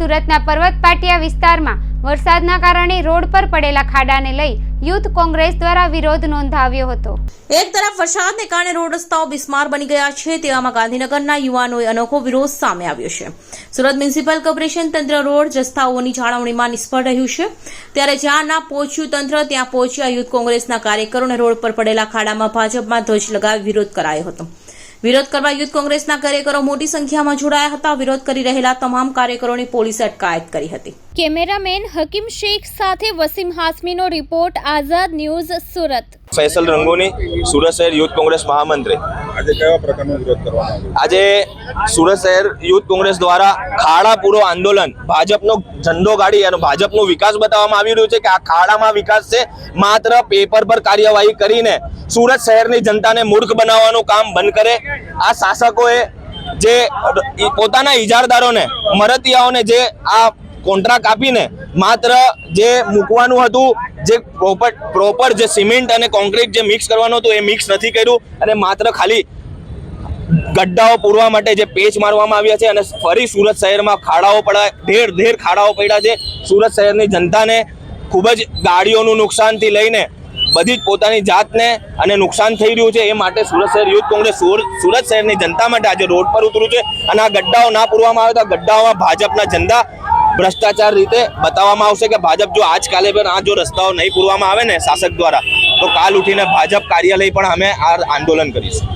સુરતના પર્વત પાટિયા વિસ્તારમાં વરસાદના કારણે રોડ પર પડેલા ખાડાને લઈ યુથ કોંગ્રેસ દ્વારા વિરોધ નોંધાવ્યો હતો. એક તરફ વરસાદને કારણે રોડ રસ્તાઓ બિસ્માર બની ગયા છે, તેવામાં ગાંધીનગરના યુવાનોએ અનોખો વિરોધ સામે આવ્યો છે. સુરત મ્યુનિસિપલ કોર્પોરેશન તંત્ર રોડ રસ્તાઓની જાળવણીમાં નિષ્ફળ રહ્યું છે. ત્યારે જ્યાં ના પહોંચ્યું તંત્ર, ત્યાં પહોંચ્યા યુથ કોંગ્રેસના કાર્યકરોને રોડ પર પડેલા ખાડામાં ભાજપમાં ધ્વજ લગાવી વિરોધ કરાયો હતો. વિરોધ કરવા યુથ કોંગ્રેસના કાર્યકરો મોટી સંખ્યામાં જોડાયા હતા. વિરોધ કરી રહેલા તમામ કાર્યકરોની પોલીસે અટકાયત કરી હતી. કેમેરામેન હકીમ શેખ સાથે વસીમ હાસમીનો રિપોર્ટ, આઝાદ ન્યૂઝ સુરત. ફૈસલ રંગોની સુરત શહેર યુથ કોંગ્રેસ મહામંત્રી. આજે કયા પ્રકારનો વિરોધ આવ્યો? આજે સુરત શહેર યુથ કોંગ્રેસ દ્વારા ખાડા પૂરો આંદોલન ભાજપનો ઝંડો ગાડી અને ભાજપનો વિકાસ બતાવવામાં આવી રહ્યું છે કે આ ખાડામાં વિકાસ છે માત્ર પેપર પર કાર્યવાહી કરીને સુરત શહેરની જનતાને મૂર્ખ બનાવવાનું કામ બંધ કરે. આ શાસકોએ જે પોતાના ઇજારદારોને મરતિયાઓને જે આ કોન્ટ્રાક્ટ આપીને માત્ર જે મૂકવાનું હતું, જે પ્રોપર પ્રોપર જે સિમેન્ટ અને કોન્ક્રીટ જે મિક્સ કરવાનું હતું, એ મિક્સ નથી કર્યું અને માત્ર ખાલી ગડ્ડાઓ પૂરવા માટે જે પેચ મારવામાં આવ્યા છે અને ફરી સુરત શહેરમાં ખાડાઓ પડ્યા, ઢેર ઢેર ખાડાઓ પડ્યા છે. સુરત શહેરની જનતાને ખૂબ જ ગાડીઓનું નુકસાનથી લઈને બધી જ પોતાની જાતને અને નુકસાન થઈ રહ્યું છે એ માટે સુરત શહેર યુથ કોંગ્રેસ સુરત શહેરની જનતા માટે આજે રોડ પર ઉતર્યું છે અને આ ગડ્ડાઓ ના પૂરવામાં આવે તો ગડ્ડાઓમાં ભાજપના જનતા ભ્રષ્ટાચાર રીતે બતાવવામાં આવશે કે ભાજપ જો આજકાલે પણ આ જો રસ્તાઓ નહીં પૂરવામાં આવે ને શાસક દ્વારા, તો કાલ ઉઠીને ભાજપ કાર્યાલય પણ અમે આ આંદોલન કરીશું.